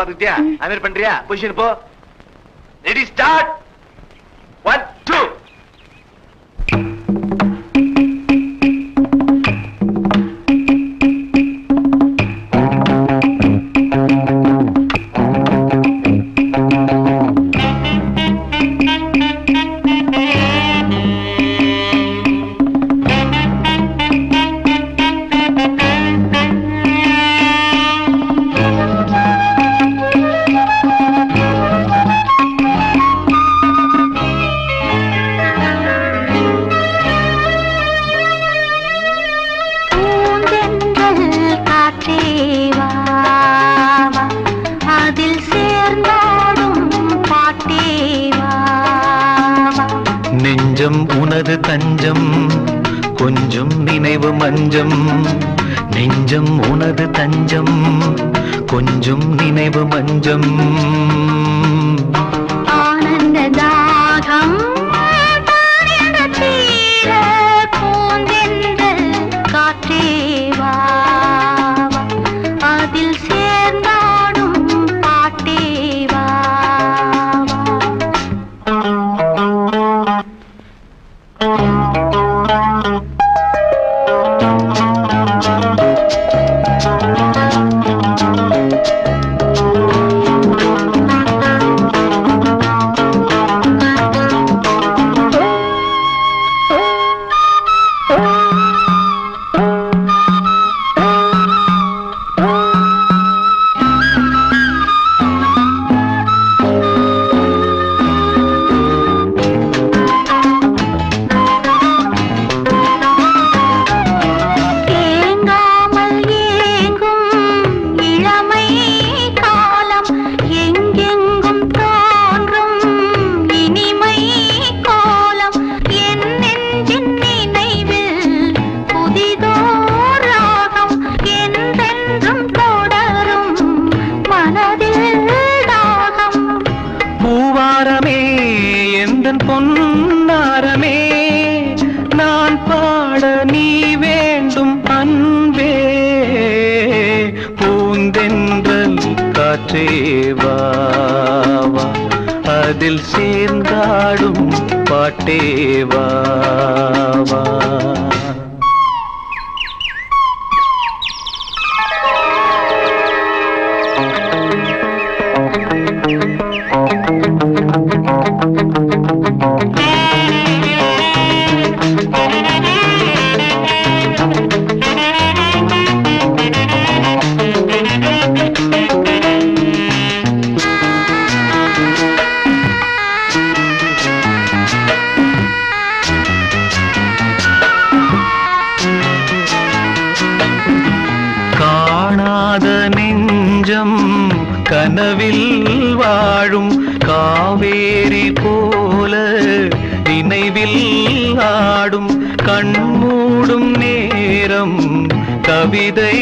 கத்துக்கிட்டியா அது பண்றியா? பொசிஷன் போ. ரெடி ஸ்டார்ட் ஒன் டூ உனது தஞ்சம் கொஞ்சம் நினைவு மஞ்சம். நெஞ்சம் உனது தஞ்சம் கொஞ்சம் நினைவு மஞ்சம். பூவாரமே எந்த பொன்னாரமே. நான் பாட நீ வேண்டும் அன்பே. பூந்தென்றல் காற்றே அதில் சேர்ந்தாடும் பாட்டே காணாத நெஞ்சம் கனவில் வாழும் காவேரி போல நினைவில் ஆடும் கண்மூடும் நேரம் கவிதை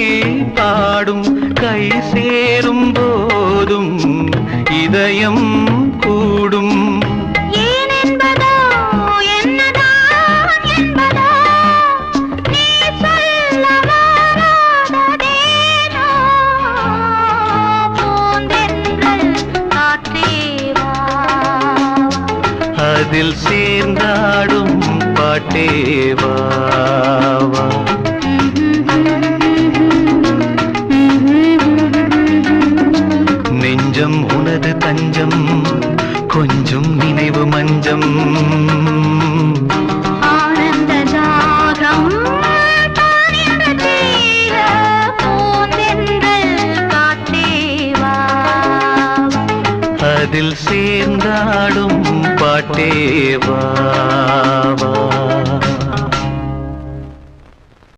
பாடும் கை சேரும் போதும் இதயம் கூ அதில் சேர்ந்தாடும் பாட்டே நெஞ்சம் உனது தஞ்சம் அதில் சேர்ந்தாடும் பாட்டேவா